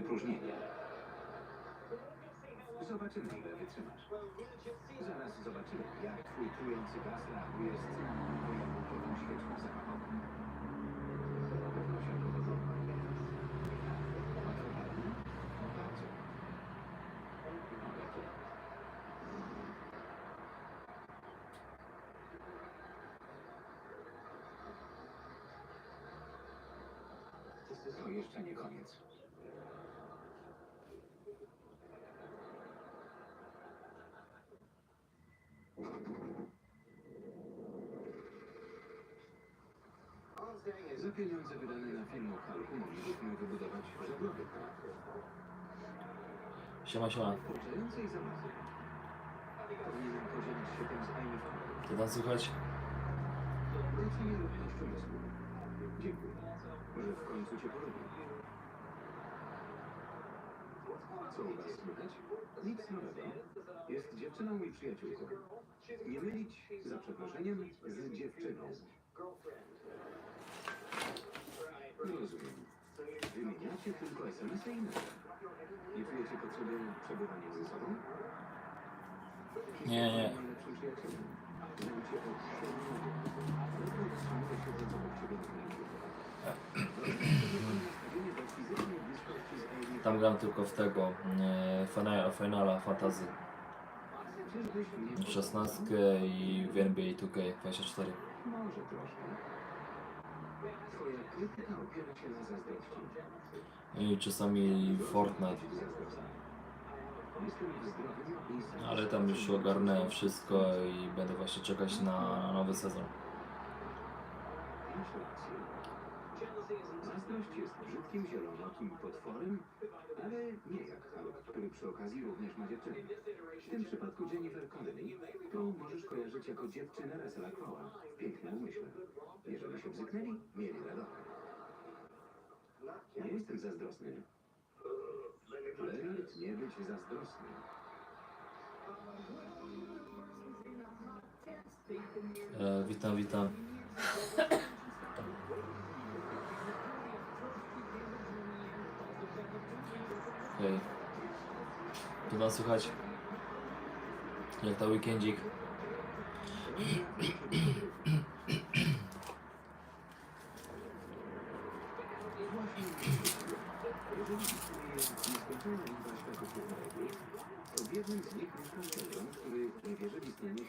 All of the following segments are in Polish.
wypróżnienie. Zobaczymy, ile wytrzymasz. Zaraz zobaczymy, jak twój trujący gaz reaguje z świeczką zapachową. Się podoba. Łatwo palny? Bardzo. No. To jeszcze nie koniec. Za pieniądze wydane na film o Halku moglibyśmy wybudować żeglowy Siema, siema. Pouczającej zabawy. Powinienem podzielić się tym z Amy. Co tam słychać? Docenię równość umysłu. Dziękuję, że w końcu cię polubię. Co u was słychać? Nic nowego. Jest dziewczyną i przyjaciółką. Nie mylić, za przeproszeniem, z dziewczyną. Rozumiem. Wymieniacie tylko SMS-y i maile. Nie czujecie potrzeby przebywania ze sobą? Nie, nie. Najlepszym przyjacielem. Od się do Tam gram tylko w tego, e, Final, Finala Fantasy mnie 16 i w NBA 2K24. Może troszkę. Twoja krytyka opiera się na zazdrości. I czasami Fortnite. Ale tam już ogarnąłem wszystko i będę właśnie czekać na nowy sezon. Zazdrość jest brzydkim, zielonokim potworem, ale nie jak Hulk, który przy okazji również ma dziewczynę. W tym przypadku Jennifer Connelly, którą możesz kojarzyć jako dziewczynę Russella Crowe'a w pięknym umyśle. Jeżeli się bzyknęli, mieli radochę. Nie jestem zazdrosny. Leonard, nie być zazdrosny. E, witam, witam. Hej. Tu nas słychać? Jak to weekendzik? Z nich który nie wierzy w istnienie.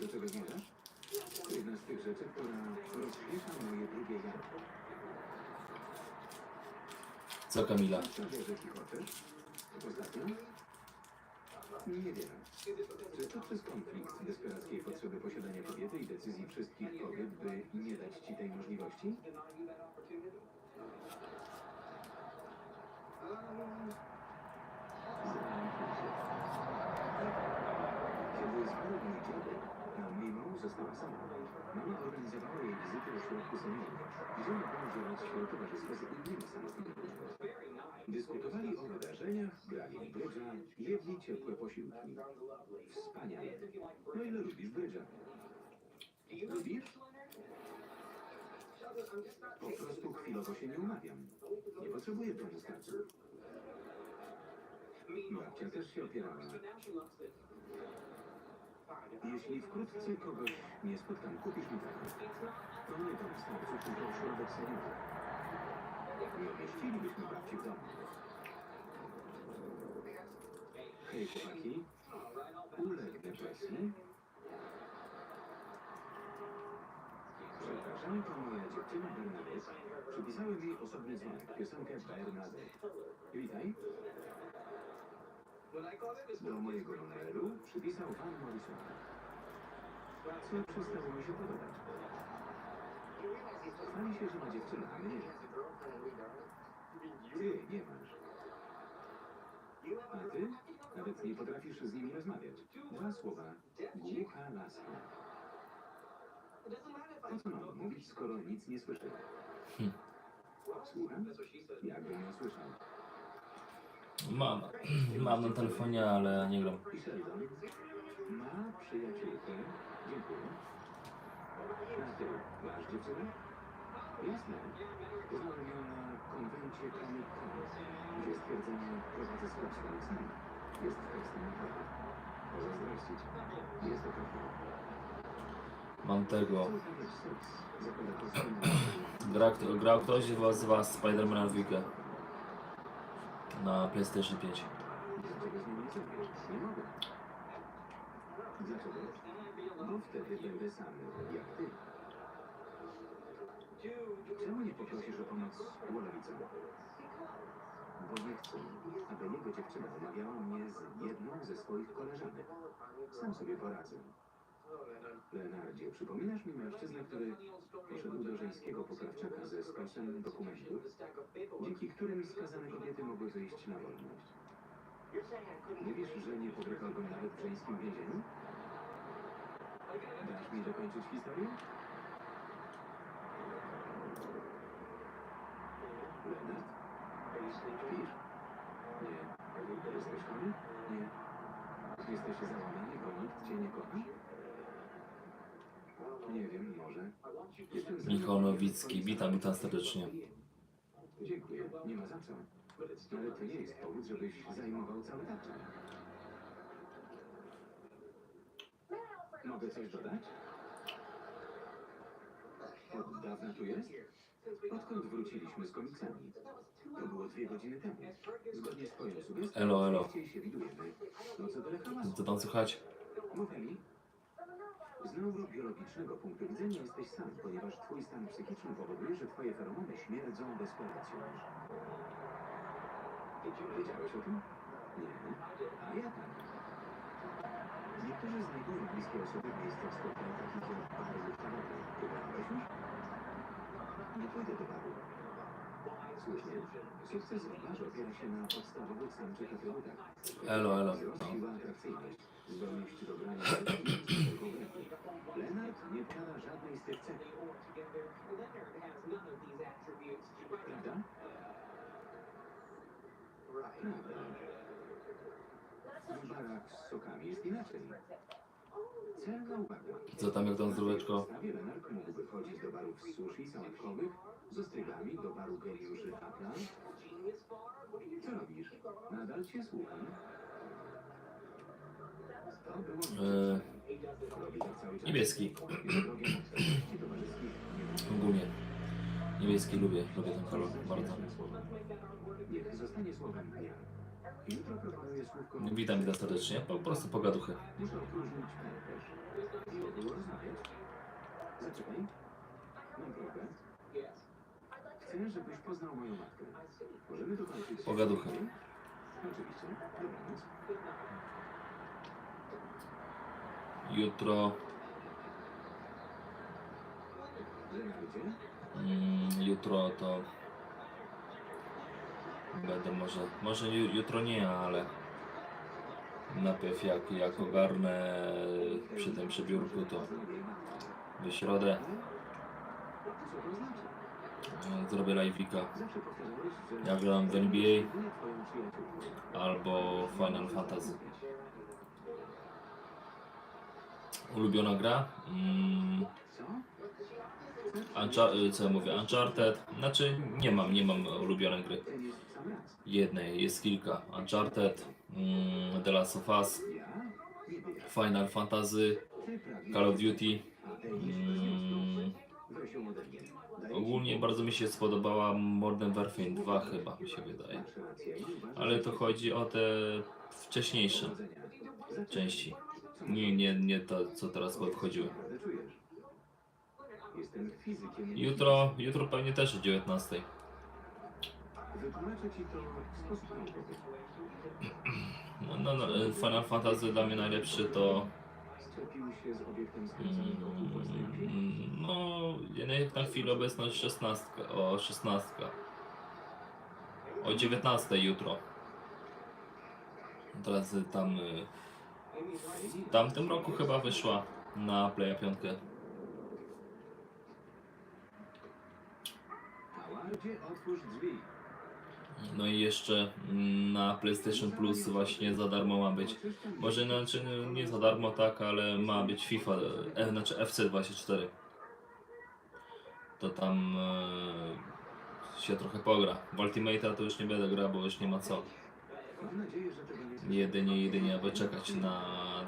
Do czego zmierzasz? To jedna z tych rzeczy, która rozśmiesza moje drugie ja. Co Kamila? Nie wiem. Czy to przez konflikt desperackiej potrzeby posiadania kobiety i decyzji wszystkich kobiet, by nie dać ci tej możliwości? Kiedy zmarł mój dziadek, a Mimą została sama. Mama organizowała jej wizyty w ośrodku seniorów, gdzie mogła używać towarzystwa z innymi samotnymi ludźmi. Dyskutowali o wydarzeniach, grali w brydża, jedli ciepłe posiłki. Wspaniale. No ile lubisz brydża? Lubisz? Po prostu chwilowo się nie umawiam. Nie potrzebuję starcu. Babcia też się opierała. Jeśli wkrótce kogoś nie spotkam, kupisz mi taką. To nie dom starców, tylko ośrodek seniorów. Nie umieścilibyśmy babci w domu. Hej, chłopaki. Ulegnę presji. Przepraszam, to moja dziewczyna Bernadette. Przypisałem jej osobny dzwonek, piosenkę Bernadette. Witaj. Do mojego numeru przypisał pan Morrison. Co przestało mi się podobać? Chwali się, że ma dziewczynę, a mnie nie. Ty nie masz. A ty? Nawet nie potrafisz z nimi rozmawiać. Dwa słowa. Głucha laska. Po co mam mówić, skoro nic nie słyszę? Hm. Słucham? Jakbym nie słyszał. Mam, mam na telefonie, ale nie gram. Ma przyjaciółkę. Dziękuję. Rady, masz dziewczynę? Jasne. Znałem ją na konwencie Comic Con, gdzie prowadzę sklep z komiksami. Jest kwestia naprawdę. Jest. Mam tego. Gra, gra ktoś z was Spidermana dwójkę na PlayStation 5. Dlaczego? Bo wtedy będę sam, jak ty. Czemu nie poprosisz o pomoc Wolowicę? Bo nie chcę, aby jego dziewczyna umawiała mnie z jedną ze swoich koleżanek. Sam sobie poradzę. Leonardzie, przypominasz mi mężczyznę, który poszedł do żeńskiego poprawczaka ze skosem dokumentów, dzięki którym skazane kobiety mogły wyjść na wolność. Nie wiesz, że nie pobrykałbym nawet w żeńskim więzieniu? Dasz mi dokończyć historię? Leonard? Śpisz? Nie. Jesteś chory? Nie. Jesteś załamany, bo nikt cię nie kocha? Nie wiem, może. Jestem za- Michał Nowicki, witam, witam serdecznie. Dziękuję, nie ma za co. Ale to nie jest powód, żebyś zajmował cały tarczę. Mogę coś dodać? Od dawna tu jest? Odkąd wróciliśmy z komiksami? To było dwie godziny temu. Zgodnie z twoją sugestią, Elo, elo. częściej się widujemy. No co tyle hałasu? Co tam słychać? Mów mi. Z neurobiologicznego punktu widzenia jesteś sam, ponieważ twój stan psychiczny powoduje, że twoje feromony śmierdzą desperacją. Wiedziałeś o tym? Nie. A ja tak. Niektórzy znajdują bliskie osoby w miejscach spotkań takich jak bary lub tawerny. Próbowałeś już? Nie pójdę do baru. Słusznie. Sukces w barze opiera się na podstawowych samczych atrybutach. Elo, elo. Siła, atrakcyjność, zdolność do grania. Leonard nie posiada żadnej z tych cech. Prawda? Prawda. W barach z sokami jest inaczej. Celna uwaga. Co tam, jak tam zdróweczko? W zestawie Leonard mógłby chodzić do barów sushi sałatkowych, z ostrygami, do baru geniuszy Apple. Co robisz? Nadal cię słucham. E, niebieski. Ogólnie. Niebieski lubię, lubię ten kolor bardzo. Witam, witam serdecznie. Po prostu pogaduchy. Zaczekaj. Chcę, żebyś poznał moją matkę. Możemy dokończyć... Pogaduchy. Oczywiście. Jutro, mm, jutro to będę może, może ju- jutro nie, ale najpierw jak, jak ogarnę przy tym przebiórku, to w środę zrobię live'ika. Ja gram w NBA. Albo Final Fantasy. Ulubiona gra? Mm, y, co ja mówię? Uncharted. Znaczy nie mam, nie mam ulubionej gry. Jednej, jest kilka. Uncharted, mm, The Last of Us. Final Fantasy. Call of Duty. Mm, ogólnie bardzo mi się spodobała Modern Warfare 2 chyba, mi się wydaje. Ale to chodzi o te wcześniejsze części. Nie, nie, nie to, co teraz wchodziły. Jutro, jutro pewnie też o 19. Wytłumaczę ci to w sposób naukowy. No, no, no, Final Fantasy dla mnie najlepszy to mm, no jednak na chwilę obecną 16, o 16. O 19 jutro. Teraz tam y, w tamtym roku chyba wyszła na Playa 5. Howardzie, otwórz drzwi. No i jeszcze na PlayStation Plus właśnie za darmo ma być. Może znaczy nie za darmo tak, ale ma być FIFA, e, znaczy FC24. To tam e, się trochę pogra. W Ultimate'a to już nie będę grał, bo już nie ma co. Jedynie, jedynie aby czekać na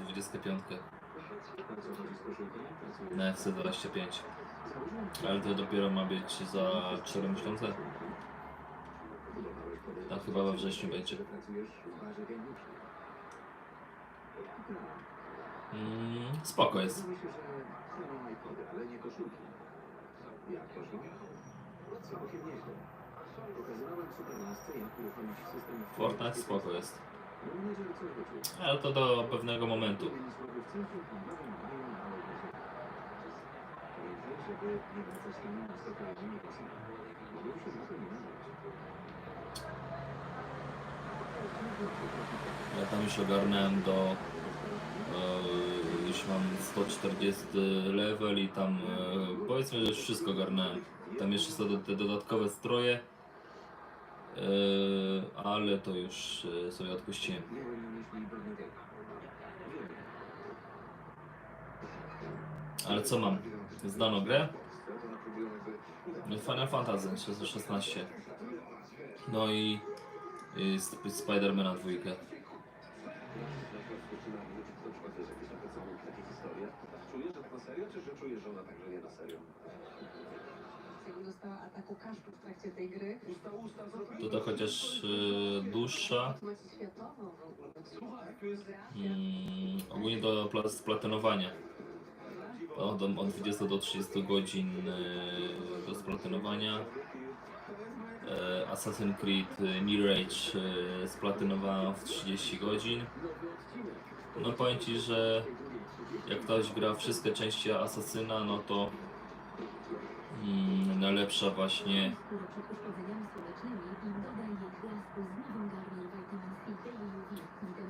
25 A co chodzi z koszulką? Pracujesz? na FC25. Założyłem Ale to dopiero ma być za 4 miesiące. Podejście. Tak chyba we wrześniu będzie. Mm, spoko jest. Nie koszulki. Fortnite spoko jest. Wyczuł. Ale to do pewnego momentu. Ja tam już ogarnąłem do. E, już mam 140 level i tam e, powiedzmy, że już wszystko ogarnąłem. Tam jeszcze są te dodatkowe stroje. E, ale to już e, sobie odpuściłem. Ale co mam? Zdano grę? Final Fantasy 16. No i, i Sp- Spidermana dwójkę. Czujesz, że to na serio, czy że czujesz, że ona także nie na serio? Jak kaszku w trakcie tej gry. Usta, usta, zrobię. Tutaj chociaż e, dłuższa. Macie światową w ogóle. Słuchaj, tu jest... Mm, ogólnie do pla- splatynowania. Od, od 20 do 30 godzin e, do splatynowania. E, Assassin's Creed Mirage e, splatynowałem w 30 godzin. No powiem Ci, że jak ktoś gra wszystkie części Asasyna, no to UV. Witamin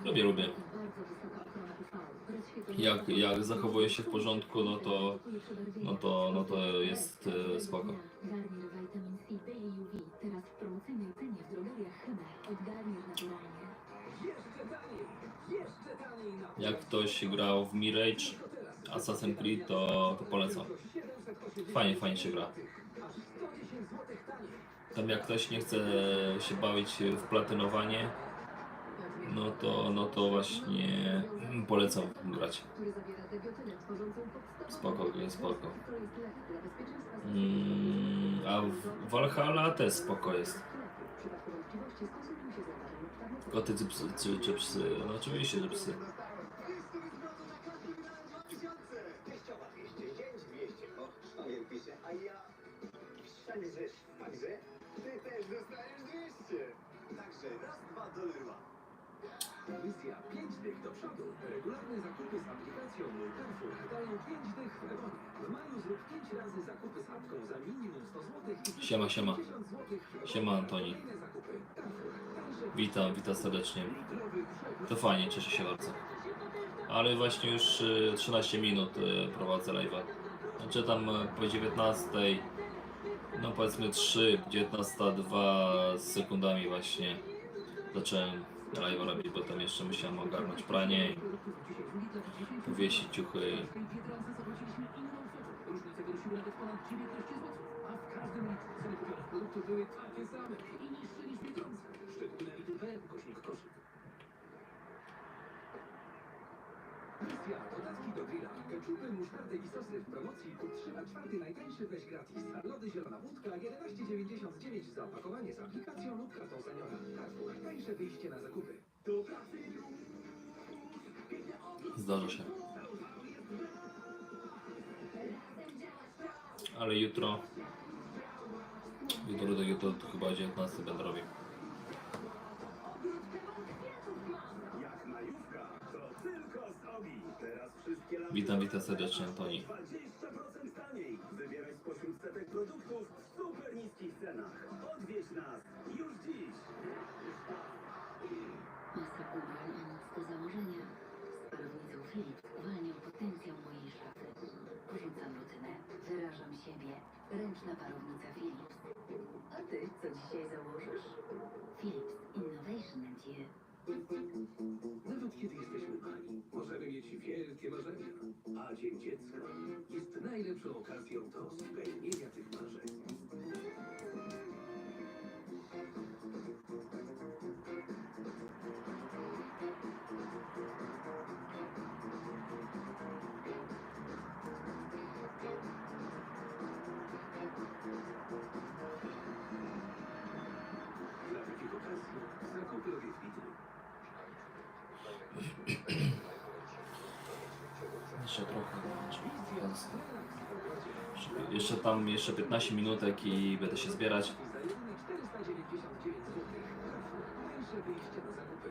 Lubię, lubię. jak, jak zachowuje się w porządku, no to, no to, no to jest e, spoko. Jak ktoś grał w Mirage, Assassin's Creed, to, to polecam. Fajnie, fajnie się gra. Tam jak ktoś nie chce się bawić w platynowanie, no to, no to właśnie polecam grać. Spoko, jest spoko. Mm, a Valhalla też spoko jest. Koty czy psy, czy, czy psy? No oczywiście, że psy. Przodu. Regularne zakupy z aplikacją Mój Carrefour dają 5 dych w. W maju zrób 5 razy zakupy z apką za minimum 100 zł i Siema, siema. 50 złotych w Evonie. Siema Antoni. Kolejne zakupy. Carrefour. Tańsze Witam, witam serdecznie. litrowy przewóz. To fajnie, cieszę się bardzo. Ale właśnie już y, 13 minut y, prowadzę live'a. Znaczy tam y, po 19, no powiedzmy 3, 19, 2 z sekundami właśnie zacząłem live'a robić, bo tam jeszcze musiałem ogarnąć pranie i powiesić ciuchy. Różnice wynosiły nawet ponad 19 zł, a w każdym litrze ceny kupionych produktów były takie same i dodatki do grilla, keczupy, musztardy i sosy w promocji kup 3 na 4 najtańszy weź gratis. Lody zielona wódka 11,99 za opakowanie z aplikacją lub kartą. Wyjście na zakupy. Do Zdarza się. Ale jutro, jutro do jutro to chyba o 19 będę robił. Witam, witam serdecznie Antoni. 20% taniej. Wybieraj spośród setek produktów w super niskich cenach. Odwiedź nas już dziś. Masy ubrań a nic do założenia. Z parownicą Philips uwalniam potencjał mojej szafy. Porzucam rutynę, wyrażam siebie. Ręczna parownica Philips. A ty co dzisiaj założysz? Philips Innovation and You. Nawet kiedy jesteśmy mali, możemy mieć wielkie marzenia. A Dzień Dziecka jest najlepszą okazją do spełnienia tych marzeń. Jeszcze trochę. więc- Jeszcze tam, jeszcze 15 minutek i będę się zbierać. Za jedyne 499 zł. Tańsze wyjście na zakupy.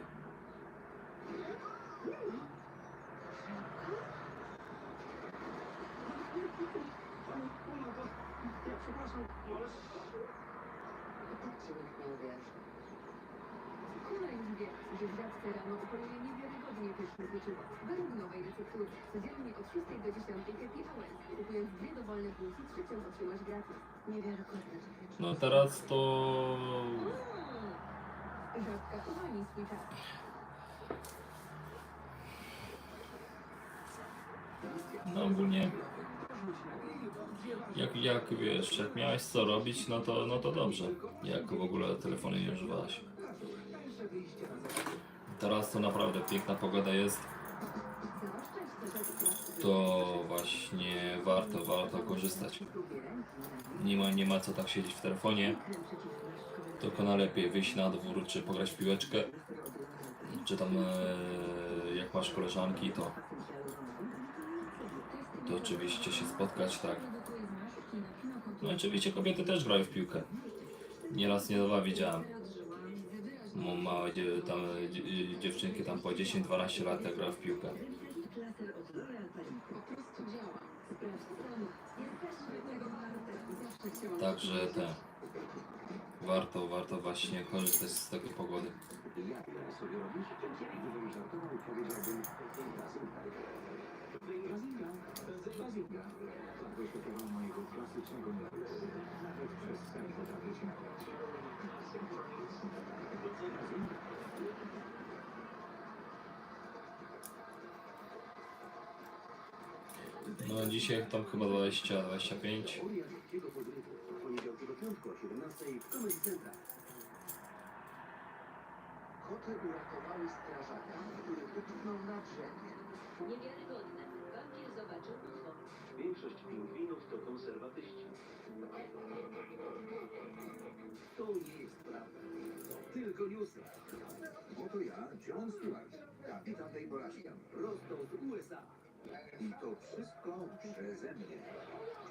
Ja przepraszam, możesz... I tak się nikt nie uwierzy. Kula już wie, że w dawce rano operuje niewiarygodnie pyszne pieczywo. Według nowej receptury. Codziennie od 6 do 10 Happy Hours. Kupując dwie dowolne bułki, trzecią otrzymasz gratis. Niewiarygodne. No teraz to... Żabka uwolni swój czas. No ogólnie... Jak, jak wiesz, jak miałeś co robić, no to, no to dobrze. Jak w ogóle telefonu nie używałeś. Teraz to naprawdę piękna pogoda jest. Zaoszczędź też od plastiku. To właśnie warto, warto korzystać. Nie ma, nie ma co tak siedzieć w telefonie. Tylko najlepiej wyjść na dwór, czy pograć w piłeczkę. Czy tam e, jak masz koleżanki, to, to oczywiście się spotkać, tak. No oczywiście kobiety też grają w piłkę. Nieraz, nie dwa widziałem. Małe tam, dzie, dziewczynki tam po 10-12 lat jak grają w piłkę. Laser od L'Oreal. Po prostu działa. Sprawdź sam. Jesteśmy tego warte. Zawsze chciałam. Także te. Warto, warto właśnie korzystać z takiej pogody. Wyszukiwał mojego klasycznego. Nawet przez sen potrafię się No dzisiaj tam chyba 20, 25. Teoria szybkiego podrywu. Od poniedziałku do piątku o 17 w Comedy Central. Koty uratowały strażaka, który utknął na drzewie. Niewiarygodne. Wampir zobaczył UFO. Większość pingwinów to konserwatyści. To nie jest prawda. To tylko newsy. Oto ja, John Stewart, kapitan tej Borasia, prosto z USA. I to wszystko przeze mnie.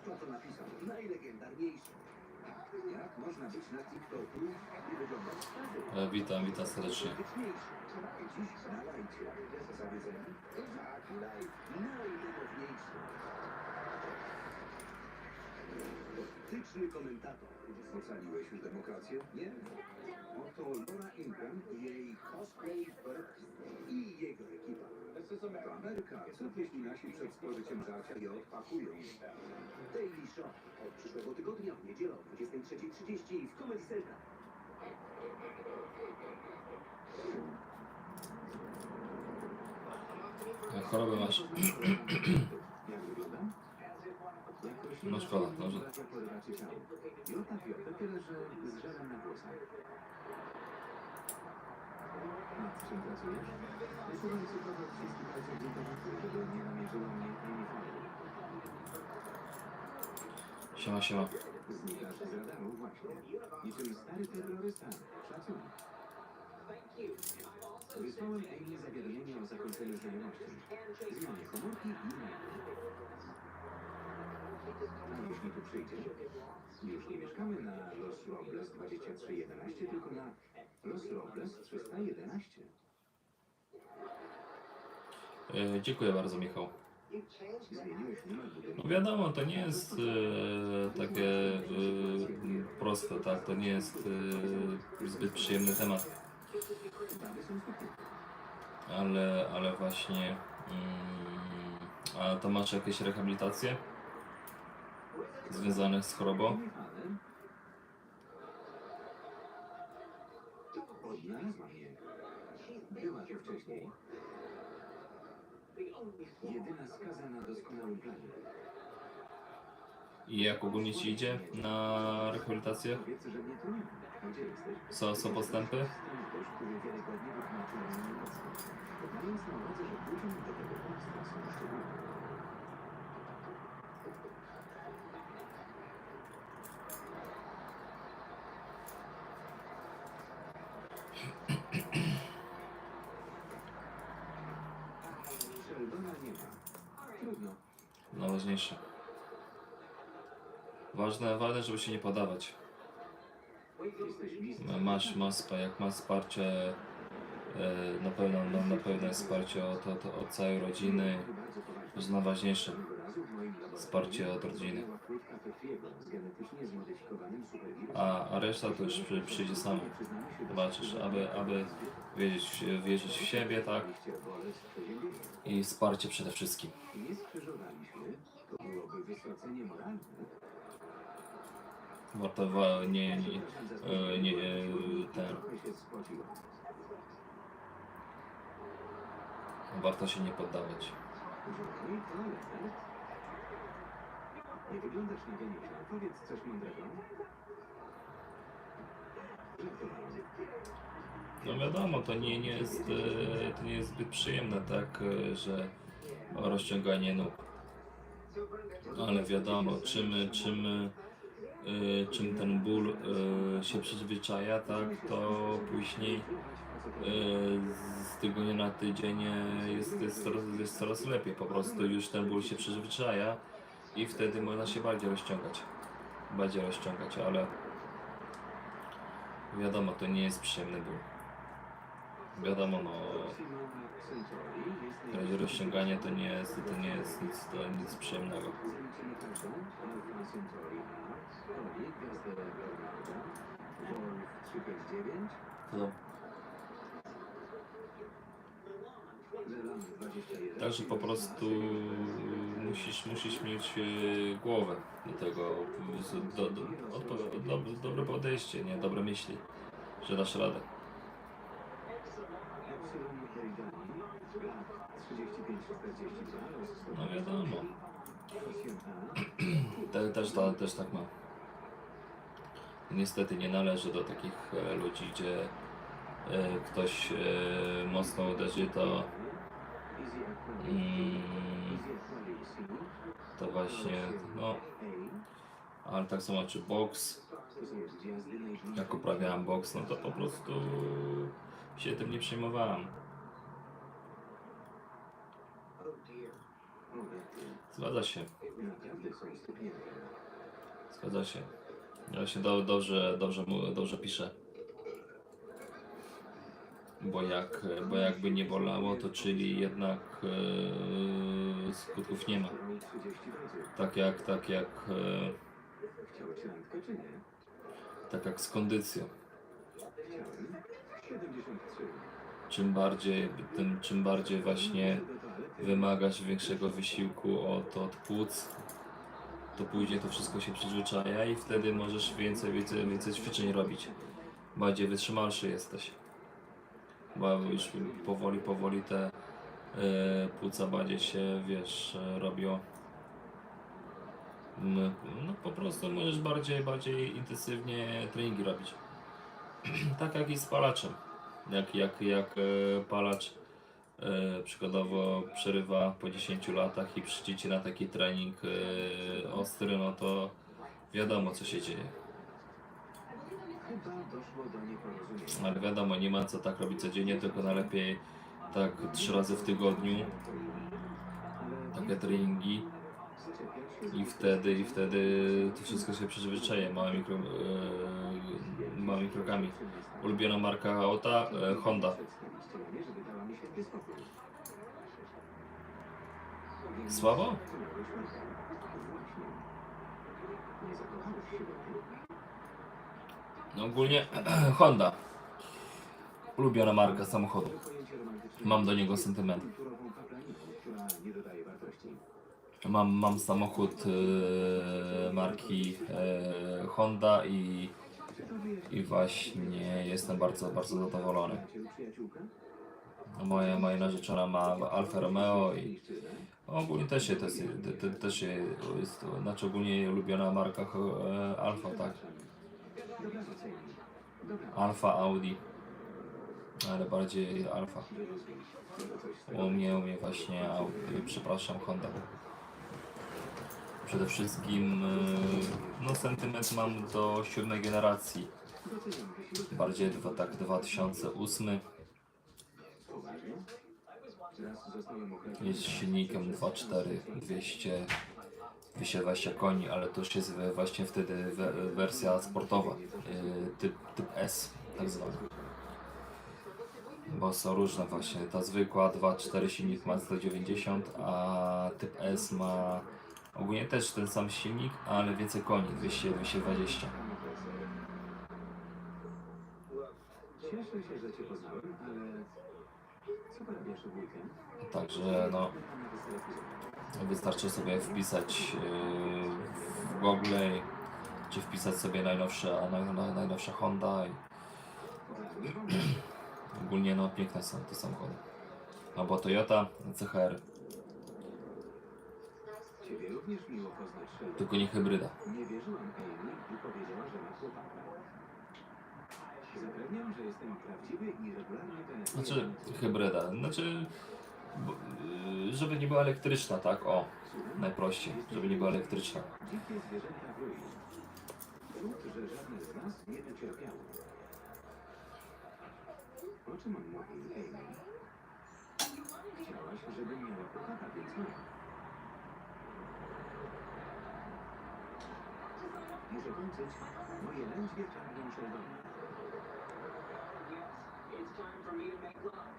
Kto to napisał? Najlegendarniejszy. Jak można być na TikToku i wyglądać tak? E, witam, witam serdecznie. Dziś na lajcie. Zawiedzeni? Tak, lajk najwymowniejszy. Polityczny komentator. Ocaliłeś już demokrację? Nie? Oto Laura Ingram, jej cosplay i jego ekipa. To Ameryka. Co jeśli nasi przed spożyciem żarcia je odpakują? Daily Show. Od przyszłego tygodnia w niedzielę o 23.30 w Comedy Central. Jak chorobę masz? Jak wygląda? No szkoda, ciało. Jota piotę, tyle że z żelem na włosach. Nad czym pracujesz? Usuwam cyfrowe odciski palców żeby nie namierzyło mnie fali. Siema, siema. Znikasz z radaru właśnie. Niczym stary terrorysta. Szacunek. Wysłałem Amy zawiadomienie o zakończeniu znajomości. Zmianie komórki i maila. A jeśli tu przyjdzie? Już nie mieszkamy na Los Robles 2311, tylko na Los Robles 311. E, dziękuję bardzo, Michał. Zmieniłeś numer budynku. No wiadomo, to nie jest e, takie e, proste, tak? To nie jest e, zbyt przyjemny temat. Są. Ale, ale właśnie. Mm, a to masz jakieś rehabilitacje związane z chorobą? Mnie. Była tu wcześniej. Jedyna skaza na doskonałym planie. I jak ogólnie ci idzie na rehabilitację? Powiedz, że mnie. Gdzie jesteś? Co są postępy? Ktoś, który wiarygodnie wytłumaczył mi sytuację. Mając na uwadze, że poziom do tego kłamstwa są szczególne. Najważniejsze. Ważne, ważne, żeby się nie podawać. Ma- Masz, masz, jak masz wsparcie, e, na pewno, no, na pewno jest wsparcie od, od, od całej rodziny, to jest najważniejsze. Wsparcie od rodziny. A, a reszta to już przy, przyjdzie sama. Zobaczysz, aby, aby wierzyć, wierzyć w siebie, tak? I wsparcie przede wszystkim. Warto wa- nie, nie, e, nie, e, ten, warto się nie poddawać. Nie wyglądasz na geniusza. Powiedz coś mądrego. No wiadomo, to nie, nie jest, e, to nie jest zbyt przyjemne, tak, że rozciąganie nóg. Ale wiadomo, czym, czym, czym ten ból e, się przyzwyczaja, tak, to później e, z tygodnia na tydzień jest, jest, coraz, jest coraz lepiej. Po prostu już ten ból się przyzwyczaja i wtedy można się bardziej rozciągać. Bardziej rozciągać, ale wiadomo, to nie jest przyjemny ból. Wiadomo, no, razie rozciągania to nie jest, to nie jest nic, to nic przyjemnego. Zaliczymy każdą. Alfa Centauri A, Koni, Gwiazdę Leonarda, Wolf 359, No. Lelan 21. Także po prostu musisz, musisz mieć e, głowę do tego, do, do, odpo- do, dobre podejście, nie dobre myśli, że dasz radę. Epsilon Eridani, lat 35-42, los No wiadomo. Te, też, ta, też tak mam. Niestety nie należy do takich e, ludzi, gdzie e, ktoś e, mocno uderzy, to, mm, to właśnie, no, ale tak samo czy boks, jak uprawiałem boks, no to po prostu się tym nie przejmowałem. Zgadza się, zgadza się. Ja się do, dobrze, dobrze, dobrze piszę. Bo jak, bo jakby nie bolało, to czyli jednak e, skutków nie ma. Roll 30 razy. Tak jak, tak jak, e, tak jak z kondycją. Chciałem. 73. Czym bardziej, tym, czym bardziej właśnie wymagasz większego wysiłku od, od płuc, to później to wszystko się przyzwyczaja i wtedy możesz więcej, więcej, więcej ćwiczeń robić. Bardziej wytrzymalszy jesteś. Bo już powoli, powoli te e, płuca bardziej się, wiesz, robią. No po prostu możesz bardziej, bardziej intensywnie treningi robić. tak jak i z palaczem. Jak, jak, jak e, palacz przykładowo przerywa po 10 latach i przyjdziecie na taki trening e, ostry, no to wiadomo co się dzieje. Ale wiadomo, nie ma co tak robić codziennie, tylko najlepiej tak trzy razy w tygodniu takie treningi i wtedy, i wtedy to wszystko się przyzwyczaje małymi, kro, e, małymi krokami. Ulubiona marka auta e, Honda. Przedstawiście mnie, żeby dała mi święty spokój. Słabo? No ogólnie Honda. Ulubiona marka samochodu. Mam do niego sentyment. Mam, mam samochód e, marki e, Honda i, i właśnie jestem bardzo, bardzo zadowolony. Moja, moja narzeczona ma Alfa Romeo i ogólnie też się, też, te- te- też się jest, znaczy ogólnie ulubiona marka e, Alfa, tak. Alfa, Audi, ale bardziej Alfa. U mnie, u mnie właśnie Audi, przepraszam, Honda. Przede wszystkim e, no sentyment mam do siódmej generacji. Bardziej dwa, tak 2008 Jest silnikiem 2.4 200 220 koni, ale to już jest właśnie wtedy we, wersja sportowa, yy, typ, typ S tak zwany. Bo są różne właśnie, ta zwykła 2.4 silnik ma 190, a typ S ma ogólnie też ten sam silnik, ale więcej koni, 200-220. Cieszę się, że Cię poznałem, ale co porabiasz w weekend? Także no, wystarczy sobie wpisać yy, w Google, czy wpisać sobie najnowsze, naj, naj, najnowsza Honda i ogólnie no piękne są te samochody. Albo Toyota CHR, tylko nie hybryda. Nie wierzyłam Amy, gdy powiedziała, że ma chłopaka. Zapewniam, że jestem prawdziwy i regularnie penetruję Znaczy hybryda, znaczy bo, yy, żeby nie była elektryczna, tak? O, najprościej, żeby nie była elektryczna. Dzikie zwierzęta w raju. Cud, że żadne z nas nie ucierpiało. O czym on mówił, Amy? Chciałaś, żebym miała chłopaka, więc mam. Muszę kończyć. Moje lędźwie ciągną. I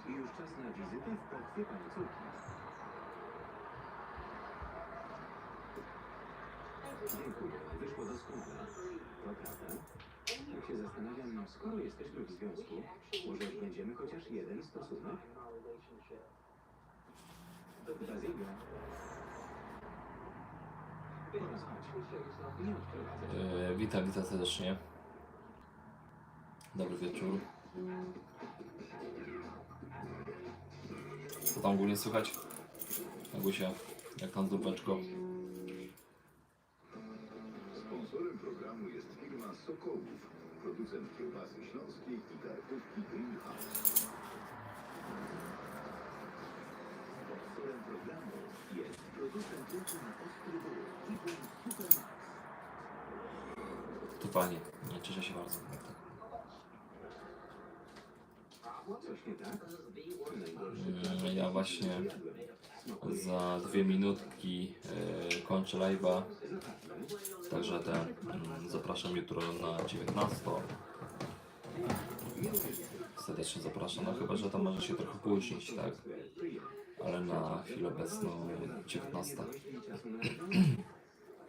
już czas na wizytę w pokwie pani córki. Dziękuję. Wyszło doskonale. To prawda. Tak się zastanawiam, skoro jesteśmy w związku, może będziemy chociaż jeden stosunek? Bazylia. Teraz chodź. Nie odprowadzę. Yy, serdecznie. Dobry wieczór. Co tam ogólnie słychać? Agusia, jak tam dupeczko? Sponsorem programu jest firma Sokołów, producent kiełbasy śląskiej i karkówki Green House. Sponsorem programu jest producent leku na ostry ból i ból Supermax. Tu panie, nie cieszę się bardzo. jak tak. Coś nie tak? Najgorszy Mm, plakat, ja jaki właśnie. Za dwie minutki yy, kończę live'a, także ten, mm, zapraszam jutro na 19. Serdecznie zapraszam, no chyba, że to może się trochę późnić, tak? Ale na chwilę obecną 19.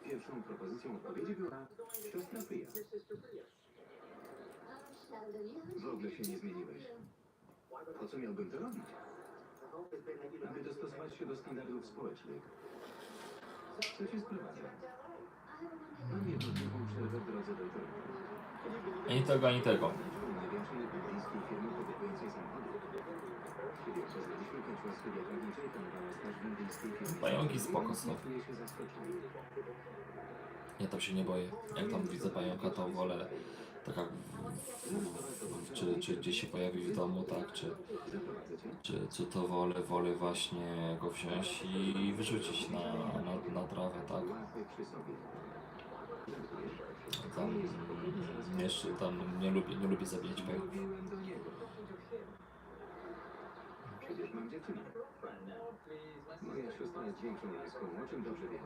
Pierwszą propozycją odpowiedzi była siostra Fria. W ogóle się nie zmieniłeś. Po co miałbym to robić? Aby dostosować się do standardów społecznych. Co cię sprowadza? Mam jednodniową przerwę w drodze do Toronto. Ani tego, ani tego. Największej brytyjskiej firmy produkującej samochody. Kiedy poznaliśmy, kończyła studia prawnicze i planowała staż w indyjskiej firmie. Pająki spoko są. Czuję się zaskoczony. Ja tam się nie boję. Jak tam widzę pająka, to wolę tak w, czy, czy gdzieś się pojawi w domu, tak, czy, czy, czy to wolę, wolę właśnie go wziąć i wyrzucić na, na, na trawę, tak. Tam jeszcze tam nie lubię, nie lubię zabijać pająków. Przecież mam dziewczynę. Moja siostra jest większą laską, o czym dobrze wiesz.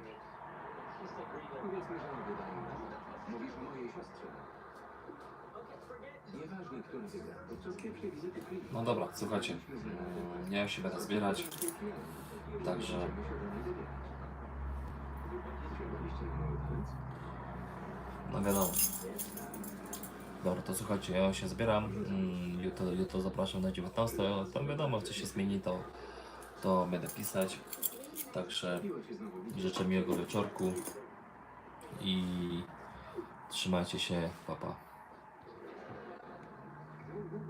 Powiedzmy, że nie wydaje Mówisz o mojej siostrze. No dobra, słuchajcie, mm, ja się będę zbierać, także no wiadomo. Dobra, to słuchajcie, ja się zbieram, mm, jutro, jutro zapraszam na 19, tam wiadomo, co się zmieni, to, to będę pisać, także życzę miłego wieczorku i trzymajcie się, papa. Pa. Mm-hmm.